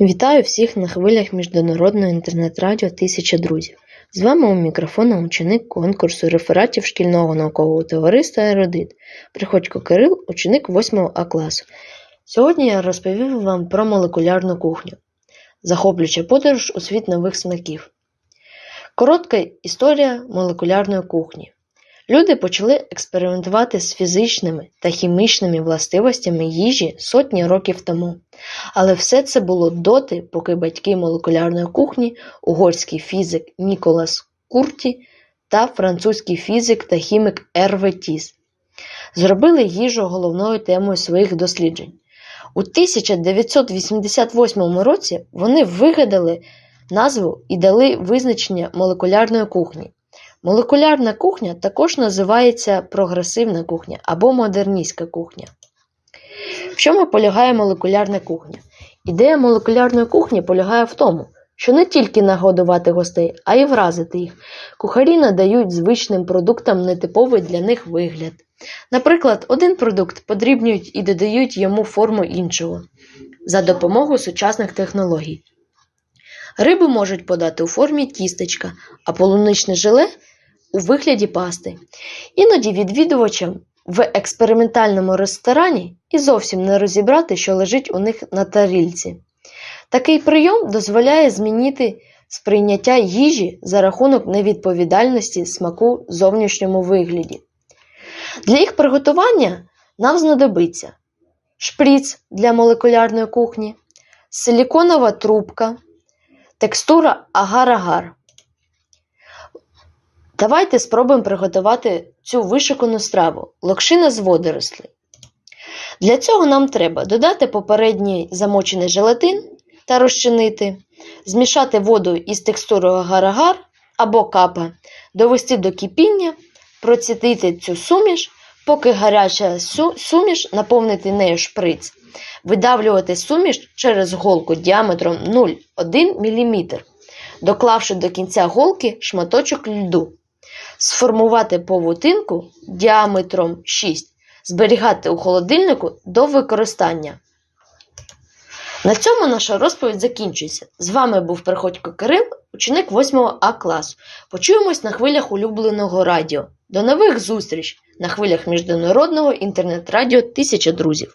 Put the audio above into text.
Вітаю всіх на хвилях міжнародного інтернет-радіо «Тисяча друзів». З вами у мікрофона ученик конкурсу рефератів шкільного наукового товариства «Ерудит» Приходько Кирил, ученик 8 А класу. Сьогодні я розповів вам про молекулярну кухню. Захоплююча подорож у світ нових смаків. Коротка історія молекулярної кухні. Люди почали експериментувати з фізичними та хімічними властивостями їжі сотні років тому. Але все це було доти, поки батьки молекулярної кухні, угорський фізик Ніколас Курті та французький фізик та хімік Ерве Тіс зробили їжу головною темою своїх досліджень. У 1988 році вони вигадали назву і дали визначення молекулярної кухні. Молекулярна кухня також називається прогресивна кухня або модерністська кухня. В чому полягає молекулярна кухня? Ідея молекулярної кухні полягає в тому, що не тільки нагодувати гостей, а й вразити їх. Кухарі надають звичним продуктам нетиповий для них вигляд. Наприклад, один продукт подрібнюють і додають йому форму іншого за допомогою сучасних технологій. Рибу можуть подати у формі тістечка, а полуничне желе у вигляді пасти. Іноді відвідувачам в експериментальному ресторані і зовсім не розібрати, що лежить у них на тарільці. Такий прийом дозволяє змінити сприйняття їжі за рахунок невідповідальності смаку зовнішньому вигляді. Для їх приготування нам знадобиться шприц для молекулярної кухні, силіконова трубка, текстура агар-агар. Давайте спробуємо приготувати цю вишукану страву. Локшина з водорослей. Для цього нам треба додати попередній замочений желатин та розчинити, змішати воду із текстурою агар-агар або капа, довести до кипіння, процідити цю суміш, поки гаряча суміш наповнити нею шприц, видавлювати суміш через голку діаметром 0,1 мм, доклавши до кінця голки шматочок льду сформувати павутинку діаметром 6, зберігати у холодильнику до використання. На цьому наша розповідь закінчується. З вами був Приходько Кирил, ученик 8 А класу. Почуємось на хвилях улюбленого радіо. До нових зустріч на хвилях міжнародного інтернет-радіо Тисяча друзів.